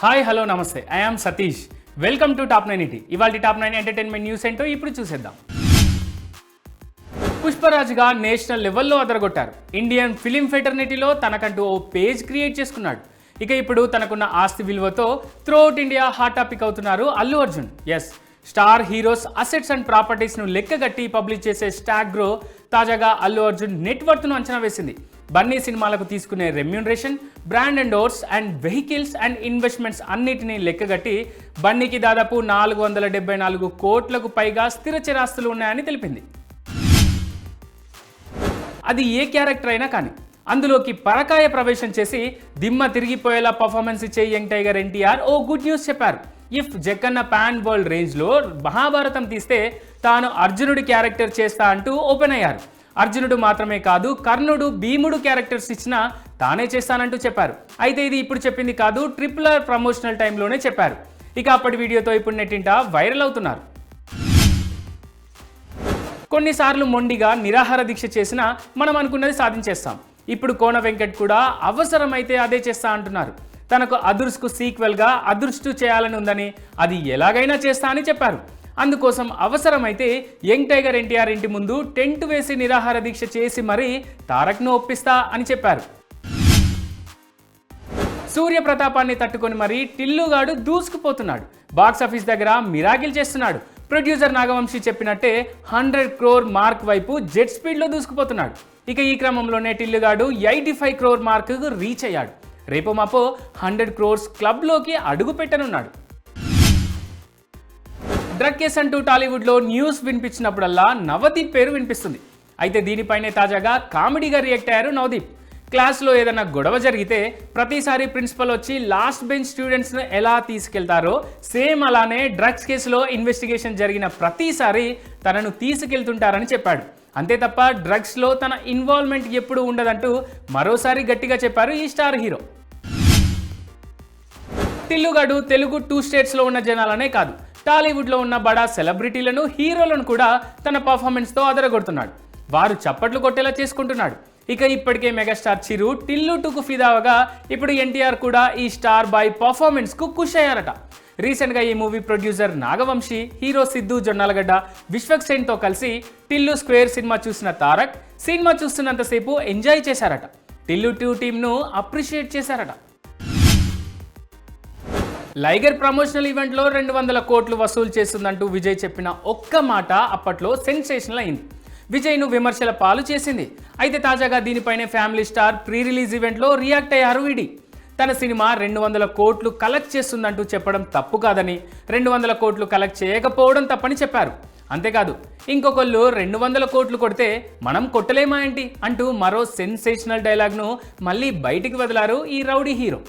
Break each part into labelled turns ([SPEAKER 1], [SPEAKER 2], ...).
[SPEAKER 1] Hi hello నమస్తే. I Satish. Welcome to top nine ET ఇవాళ top nine entertainment news ఏంటో ఇప్పుడు చూసేద్దాం. పుష్పరాజ్గా నేషనల్ లెవెల్లో అదరగొట్టారు. ఇండియన్ ఫిలిం ఫెటర్నిటీలో తనకంటూ ఓ పేజ్ క్రియేట్ చేసుకున్నాడు. ఇక ఇప్పుడు తనకున్న ఆస్తి విలువతో త్రూఅవుట్ ఇండియా హాట్ టాపిక్ అవుతున్నారు Allu Arjun. Yes star heroes assets and ప్రాపర్టీస్ను లెక్కగట్టి పబ్లిష్ చేసే స్టాగ్రో తాజాగా అల్లు అర్జున్ నెట్వర్త్ను అంచనా వేసింది. బన్నీ సినిమాలకు తీసుకునే remuneration brand and doors and vehicles and investments అన్నిటినీ లెక్కగట్టి బన్నీకి దాదాపు నాలుగు వందల డెబ్బై నాలుగు కోట్లకు పైగా స్థిర చిరాస్తులు ఉన్నాయని తెలిపింది. అది ఏ క్యారెక్టర్ అయినా కానీ. అందులోకి పరకాయ ప్రవేశం చేసి దిమ్మ తిరిగిపోయేలా పర్ఫార్మెన్స్ ఇచ్చే యంగ్ టైగర్ ఎన్టీఆర్ ఓ గుడ్ న్యూస్ చెప్పారు. ఇఫ్ జక్కన్న పాన్ వరల్డ్ రేంజ్లో మహాభారతం తీస్తే తాను అర్జునుడి క్యారెక్టర్ చేస్తా అంటూ ఓపెన్ అయ్యారు. అర్జునుడు మాత్రమే కాదు కర్ణుడు భీముడు క్యారెక్టర్స్ ఇచ్చినా తానే చేస్తానంటూ చెప్పారు. అయితే ఇది ఇప్పుడు చెప్పింది కాదు ట్రిపుల్ ఆర్ ప్రమోషనల్ టైంలోనే చెప్పారు. ఇక అప్పటి వీడియోతో ఇప్పుడు నెట్టింట వైరల్ అవుతున్నారు. కొన్నిసార్లు మొండిగా నిరాహార దీక్ష చేసినా మనం అనుకున్నది సాధించేస్తాం. ఇప్పుడు కోన వెంకట్ కూడా అవసరమైతే అదే చేస్తా అంటున్నారు. తనకు అదుర్స్కు సీక్వెల్గా అదృష్టు చేయాలని ఉందని అది ఎలాగైనా చేస్తా అని చెప్పారు. అందుకోసం అవసరమైతే యంగ్ టైగర్ ఎన్టీఆర్ ఇంటి ముందు టెంట్ వేసి నిరాహార దీక్ష చేసి మరీ తారక్ను ఒప్పిస్తా అని చెప్పారు. సూర్య ప్రతాపాన్ని తట్టుకొని మరీ టిల్లుగాడు దూసుకుపోతున్నాడు. బాక్స్ ఆఫీస్ దగ్గర మిరాకిల్ చేస్తున్నాడు. ప్రొడ్యూసర్ నాగవంశీ చెప్పినట్టే హండ్రెడ్ క్రోర్ మార్క్ వైపు జెట్ స్పీడ్లో దూసుకుపోతున్నాడు. ఇక ఈ క్రమంలోనే టిల్లుగాడు eighty five crore mark reach అయ్యాడు. రేపు మాపో హండ్రెడ్ క్రోర్స్ క్లబ్లోకి అడుగు పెట్టనున్నాడు. డ్రగ్ కేస్ అంటూ టాలీవుడ్లో న్యూస్ వినిపించినప్పుడల్లా నవదీప్ పేరు వినిపిస్తుంది. అయితే దీనిపైనే తాజాగా కామెడీగా రియాక్ట్ అయ్యారు నవదీప్. క్లాస్లో ఏదైనా గొడవ జరిగితే ప్రతిసారి ప్రిన్సిపల్ వచ్చి లాస్ట్ బెంచ్ స్టూడెంట్స్ను ఎలా తీసుకెళ్తారో సేమ్ అలానే డ్రగ్స్ కేసులో ఇన్వెస్టిగేషన్ జరిగిన ప్రతిసారి తనను తీసుకెళ్తుంటారని చెప్పాడు. అంతే తప్ప డ్రగ్స్లో తన ఇన్వాల్వ్మెంట్ ఎప్పుడు ఉండదంటూ మరోసారి గట్టిగా చెప్పారు ఈ స్టార్ హీరో. తిల్లుగడు తెలుగు టూ స్టేట్స్లో ఉన్న జనాలనే కాదు. టాలీవుడ్లో ఉన్న బడా సెలబ్రిటీలను హీరోలను కూడా తన పర్ఫార్మెన్స్తో అదరగొడుతున్నాడు. వారు చప్పట్లు కొట్టేలా చేసుకుంటున్నాడు. ఇక ఇప్పటికే మెగాస్టార్ చిరు టిల్లు టుకు ఫిదావగా ఇప్పుడు ఎన్టీఆర్ కూడా ఈ స్టార్ బాయ్ పర్ఫార్మెన్స్కు ఖుష్ అయ్యారట రీసెంట్గా ఈ movie producer Nagavamsi hero Siddhu Jonnalagadda Vishwak సేన్తో కలిసి టిల్లు స్క్వేర్ సినిమా చూసిన తారక్ సినిమా చూస్తున్నంతసేపు ఎంజాయ్ చేశారట. టిల్లు టూ టీంను అప్రిషియేట్ చేశారట. లైగర్ ప్రమోషనల్ ఈవెంట్లో రెండు వందల కోట్లు వసూలు చేస్తుందంటూ విజయ్ చెప్పిన ఒక్క మాట అప్పట్లో సెన్సేషనల్ అయింది. విజయ్ను విమర్శల పాలు చేసింది. అయితే తాజాగా దీనిపైనే ఫ్యామిలీ స్టార్ ప్రీ రిలీజ్ ఈవెంట్లో రియాక్ట్ అయ్యారు వీడి తన సినిమా రెండు వందల కోట్లు కలెక్ట్ చేస్తుందంటూ చెప్పడం తప్పు కాదని రెండు వందల కోట్లు కలెక్ట్ చేయకపోవడం తప్పని చెప్పారు. అంతేకాదు ఇంకొకళ్ళు రెండు వందల కోట్లు కొడితే మనం కొట్టలేమా ఏంటి? అంటూ మరో సెన్సేషనల్ డైలాగ్ను మళ్ళీ బయటికి వదిలారు ఈ రౌడీ హీరో.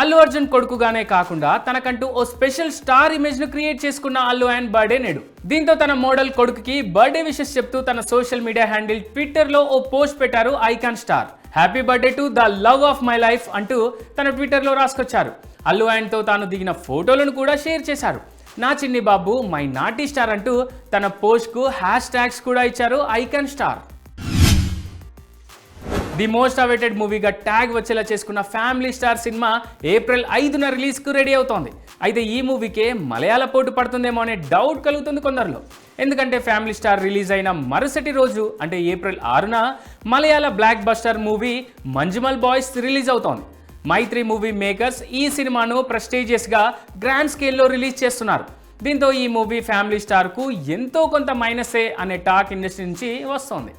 [SPEAKER 1] అల్లు అర్జున్ కొడుకుగానే కాకుండా తనకంటూ ఓ స్పెషల్ స్టార్ ఇమేజ్ను క్రియేట్ చేసుకున్న అల్లు అండ్ బర్త్డే నేడు. దీంతో తన మోడల్ కొడుకుకి బర్త్డే విషెస్ చెప్తూ తన సోషల్ మీడియా హ్యాండిల్ ట్విట్టర్లో ఓ పోస్ట్ పెట్టారు icon star. Happy birthday to the love of my life అంటూ తన ట్విట్టర్లో రాసుకొచ్చారు. అల్లు అండ్తో తాను దిగిన ఫోటోలను కూడా షేర్ చేశారు. నా చిన్ని బాబు మై నాటీ స్టార్ అంటూ తన పోస్ట్కు హ్యాష్ ట్యాగ్స్ కూడా ఇచ్చారు icon star. The most awaited మూవీగా tag వచ్చేలా చేసుకున్న ఫ్యామిలీ స్టార్ సినిమా ఏప్రిల్ ఐదున రిలీజ్కు రెడీ అవుతోంది. అయితే ఈ మూవీకే మలయాళ పోటు పడుతుందేమో అనే డౌట్ కలుగుతుంది కొందరిలో. ఎందుకంటే ఫ్యామిలీ స్టార్ రిలీజ్ అయిన మరుసటి రోజు అంటే ఏప్రిల్ ఆరున Malayala blockbuster movie Manjummel boys release అవుతోంది. మైత్రి మూవీ మేకర్స్ ఈ సినిమాను ప్రెస్టీజియస్గా గ్రాండ్ స్కేల్లో రిలీజ్ చేస్తున్నారు. దీంతో ఈ మూవీ ఫ్యామిలీ స్టార్కు ఎంతో కొంత మైనసే అనే టాక్ ఇండస్ట్రీ నుంచి వస్తోంది.